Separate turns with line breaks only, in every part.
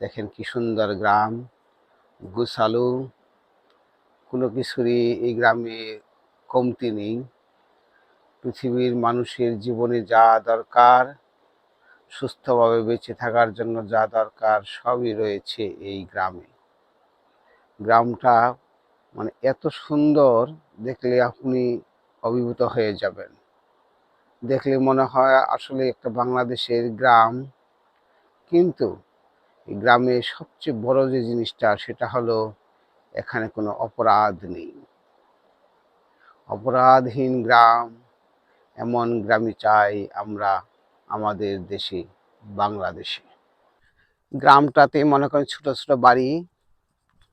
দেখেন কি সুন্দর গ্রাম, গুছালু, কোনো কিছুরই এই গ্রামে কমতি নেই। পৃথিবীর মানুষের জীবনে যা দরকার, সুস্থভাবে বেঁচে থাকার জন্য যা দরকার সবই রয়েছে এই গ্রামে। গ্রামটা মানে এত সুন্দর, দেখলে আপনি অভিভূত হয়ে যাবেন। দেখলে মনে হয় আসলে একটা বাংলাদেশের গ্রাম, কিন্তু গ্রামে সবচেয়ে বড় যে জিনিসটা, সেটা হলো এখানে কোনো অপরাধ নেই। অপরাধহীন গ্রাম এমন গ্রামই চাই আমরা আমাদের দেশে, বাংলাদেশে। গ্রামটাতে মনে করেন ছোটো ছোটো বাড়ি,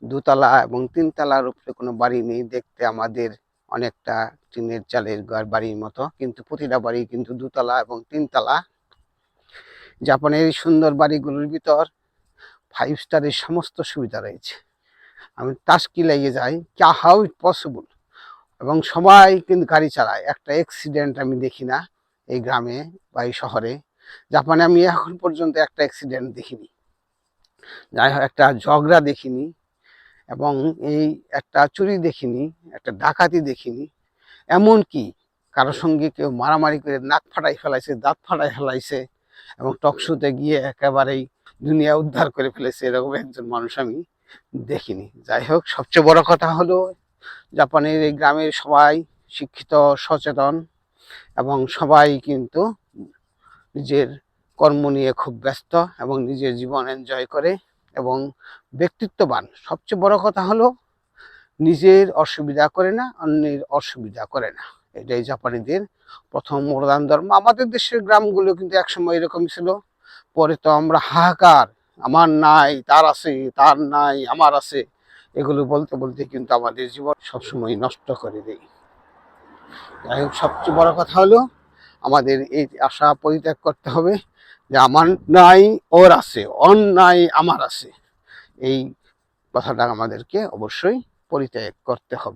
দুতলা এবং তিনতলার উপরে কোনো বাড়ি নেই। দেখতে আমাদের অনেকটা টিনের চালের বাড়ির মতো, কিন্তু প্রতিটা বাড়ি কিন্তু দুতলা এবং তিনতলা। জাপানের সুন্দর বাড়িগুলোর ভিতর ফাইভ স্টারের সমস্ত সুবিধা রয়েছে। আমি টাস্কি লেগে যাই ক্যা হাউ ইট পসিবল এবং সবাই কিন্তু গাড়ি চালায়। একটা অ্যাক্সিডেন্ট আমি দেখি না এই গ্রামে বা এই শহরে। জাপানে আমি এখন পর্যন্ত একটা অ্যাক্সিডেন্ট দেখিনি। যাই হোক, একটা ঝগড়া দেখিনি এবং এই একটা চুরি দেখিনি, একটা ডাকাতি দেখিনি। এমন কি কারোর সঙ্গে কেউ মারামারি করে নাক ফাটাই ফেলাইছে, দাঁত ফাটাই ফেলাইছে এবং টকশোতে গিয়ে একেবারেই দুনিয়া উদ্ধার করে ফেলেছে, এরকম একজন মানুষ আমি দেখিনি। যাই হোক, সবচেয়ে বড় কথা হলো জাপানের এই গ্রামের সবাই শিক্ষিত, সচেতন এবং সবাই কিন্তু নিজের কর্ম নিয়ে খুব ব্যস্ত এবং নিজের জীবন এনজয় করে এবং ব্যক্তিত্ববান। সবচেয়ে বড় কথা হলো নিজের অসুবিধা করে না, অন্যের অসুবিধা করে না। এটাই জাপানিদের প্রথম প্রধান ধর্ম। আমাদের দেশের গ্রামগুলো কিন্তু একসময় এরকম ছিল। পরে তো আমরা হাহাকার, আমার নাই, তার আছে, তার নাই, আমার আছে। এগুলো বলতে বলতে কিন্তু আমাদের জীবন সবসময় নষ্ট করে দেয়। যাই হোক, সবচেয়ে বড় কথা হলো, আমাদের এই আশা পরিত্যাগ করতে হবে যে আমার নাই, ওর আছে অন নাই, আমার আছে। এই কথাটা আমাদেরকে অবশ্যই পরিত্যাগ করতে হবে।